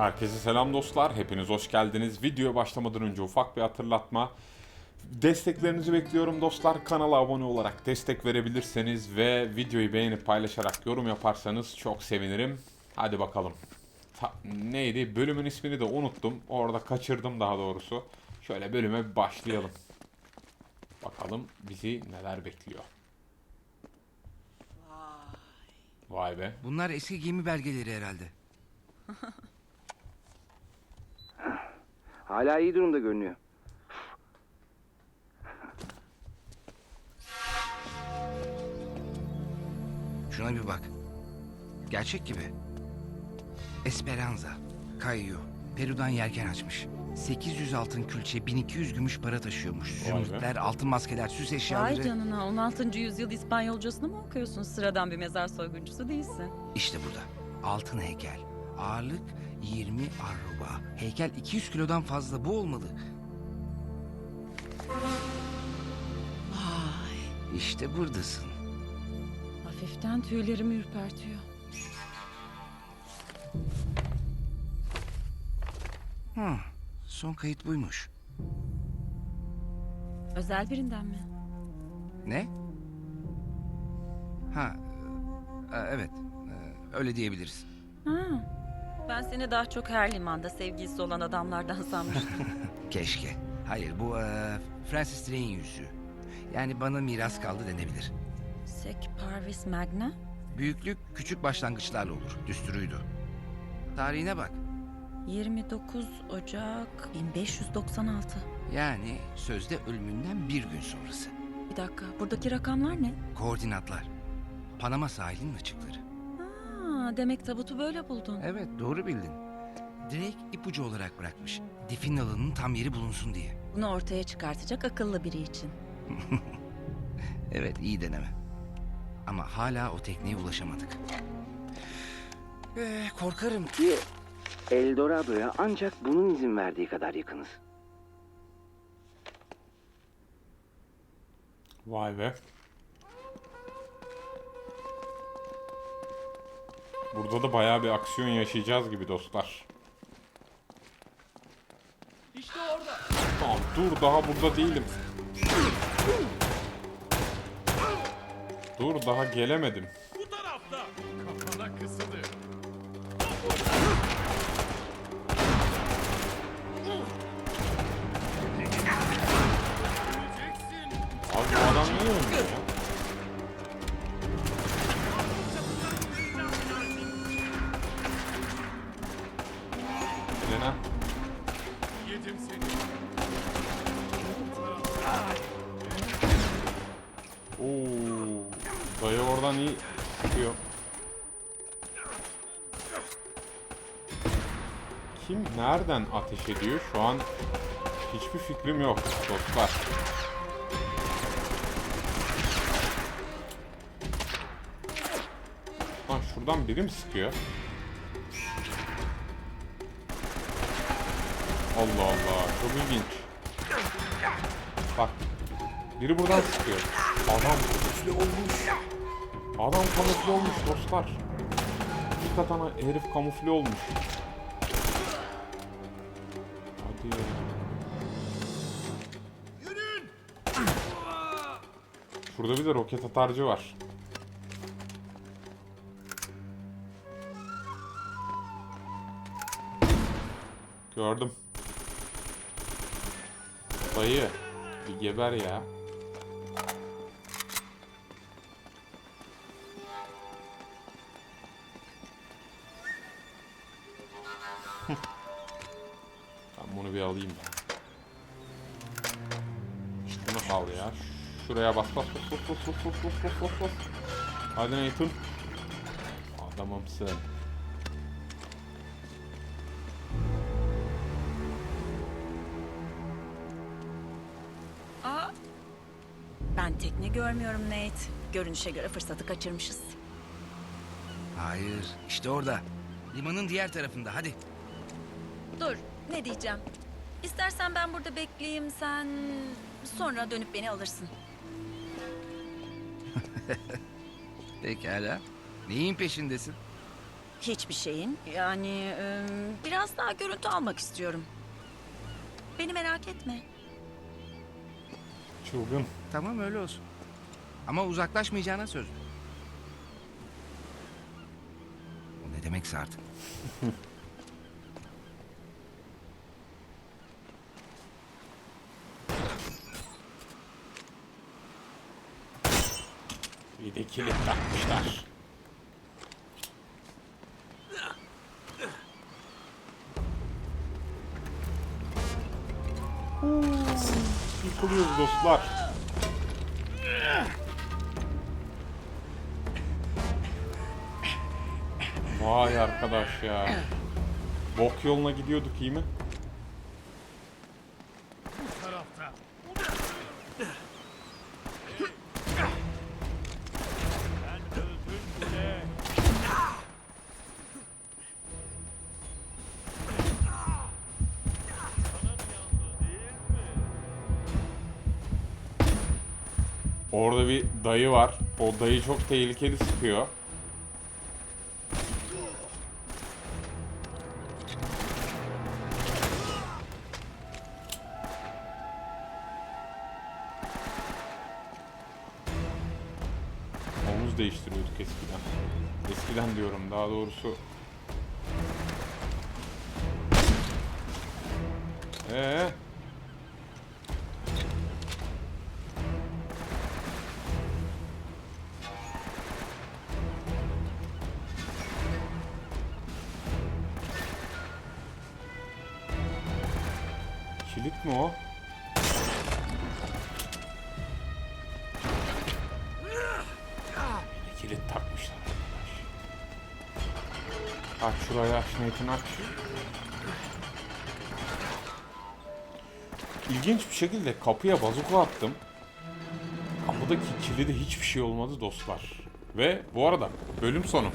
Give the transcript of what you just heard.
Herkese selam dostlar. Hepiniz hoş geldiniz. Videoya başlamadan önce ufak bir hatırlatma. Desteklerinizi bekliyorum dostlar. Kanala abone olarak destek verebilirseniz ve videoyu beğenip paylaşarak yorum yaparsanız çok sevinirim. Hadi bakalım. Ta- neydi? Bölümün ismini de unuttum. Orada kaçırdım daha doğrusu. Şöyle bölüme başlayalım. Bakalım bizi neler bekliyor. Vay be. Bunlar eski gemi belgeleri herhalde. Hala iyi durumda görünüyor. Şuna bir bak. Gerçek gibi. Esperanza, Cayo, Peru'dan yelken açmış. 800 altın külçe, 1200 gümüş para taşıyormuş. Vay be. Zümrütler, altın maskeler, süs Vay eşyaları. canına 16. yüzyıl İspanyolcasını mı okuyorsun? Sıradan bir mezar soyguncusu değilsin. İşte burada. Altın heykel. Ağırlık 20 arroba. Heykel 200 kilodan fazla. Bu olmalı. Vay. İşte buradasın. Hafiften tüylerimi ürpertiyor. Hı, son kayıt buymuş. Özel birinden mi? Ne? Ha, e, evet. e, Öyle diyebiliriz. Ha. Ben seni daha çok her limanda sevgilisi olan adamlardan sanmıştım. Keşke. Hayır bu e, Francis Drake'in yüzüğü. Yani bana miras kaldı denebilir. Sek Parvis Magna? Büyüklük küçük başlangıçlarla olur. Düsturuydu. Tarihine bak. 29 Ocak 1596. Yani sözde ölümünden bir gün sonrası. Bir dakika buradaki rakamlar ne? Koordinatlar. Panama sahilinin açıkları. Ha, demek tabutu böyle buldun. Evet doğru bildin. Drake ipucu olarak bırakmış. Difin alanının tam yeri bulunsun diye. Bunu ortaya çıkartacak akıllı biri için. Evet iyi deneme. Ama hala o tekneye ulaşamadık. Ee, korkarım ki Ki Eldorado'ya ancak bunun izin verdiği kadar yakınız. Vay be. Burada da bayağı bir aksiyon yaşayacağız gibi dostlar. İşte orada. Tamam dur daha burada değilim. Dur daha gelemedim. Bu tarafta. Kafana kısılır. Dayı oradan iyi çıkıyor. Kim nereden ateş ediyor? Şu an hiçbir fikrim yok dostlar. Lan şuradan biri mi sıkıyor? Allah Allah çok ilginç. Biri buradan sıkıyor. Adam kamufle olmuş. Adam kamufle olmuş dostlar. Hakikaten herif kamufle olmuş. Hadi ya. Şurada bir de roket atarcı var. Gördüm. Dayı bir geber ya. Ben bunu bir alayım ben. İşte bunu al ya. Şuraya bas bas bas bas bas bas bas bas bas bas bas. Hadi Nathan. Adamımsın. Aa, ben tekne görmüyorum Nate. Görünüşe göre fırsatı kaçırmışız. Hayır, işte orada. Limanın diğer tarafında. Hadi. Dur, ne diyeceğim? İstersen ben burada bekleyeyim, sen sonra dönüp beni alırsın. Pekala. Neyin peşindesin? hiçbir şeyin. Yani e, biraz daha görüntü almak istiyorum. Beni merak etme. Çılgın. Tamam öyle olsun. Ama uzaklaşmayacağına söz ver. O ne demekse artık. kilit takmışlar. Yıkılıyoruz dostlar. Vay arkadaş ya. Bok yoluna gidiyorduk iyi mi? Orada bir dayı var. O dayı çok tehlikeli sıkıyor. Omuz değiştiriyorduk eskiden. Eskiden diyorum daha doğrusu. Ee, kilit mi o? Kilit takmışlar. Aç şurayı aç Nathan aç. İlginç bir şekilde kapıya bazuka attım. Kapıdaki kilide hiçbir şey olmadı dostlar. Ve bu arada bölüm sonu.